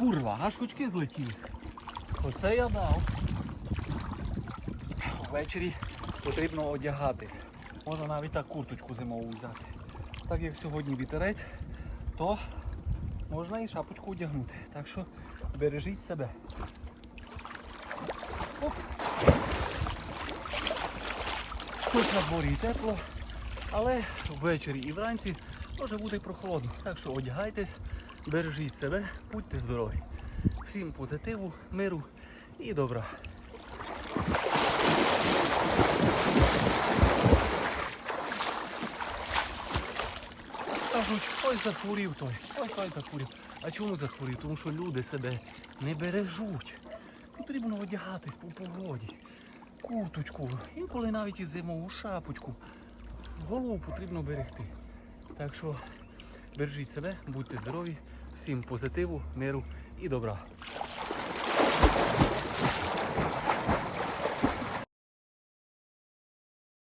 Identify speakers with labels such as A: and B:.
A: Курва, аж хучки злетіли. Оце я дав. Ввечері потрібно одягатись. Можна навіть так курточку зимову взяти. Так як сьогодні вітерець, то можна і шапочку одягнути. Так що бережіть себе. Оп. Хоч на дворі тепло, але ввечері і вранці може бути прохолодно. Так що одягайтесь, бережіть себе, будьте здорові. Всім позитиву, миру і добра. Ой захворів той, ой той захворів. А чому захворів? Тому що люди себе не бережуть. Потрібно одягатись по погоді. Курточку, інколи навіть і зимову шапочку. Голову потрібно берегти. Так що бережіть себе, будьте здорові, всім позитиву, миру і добра.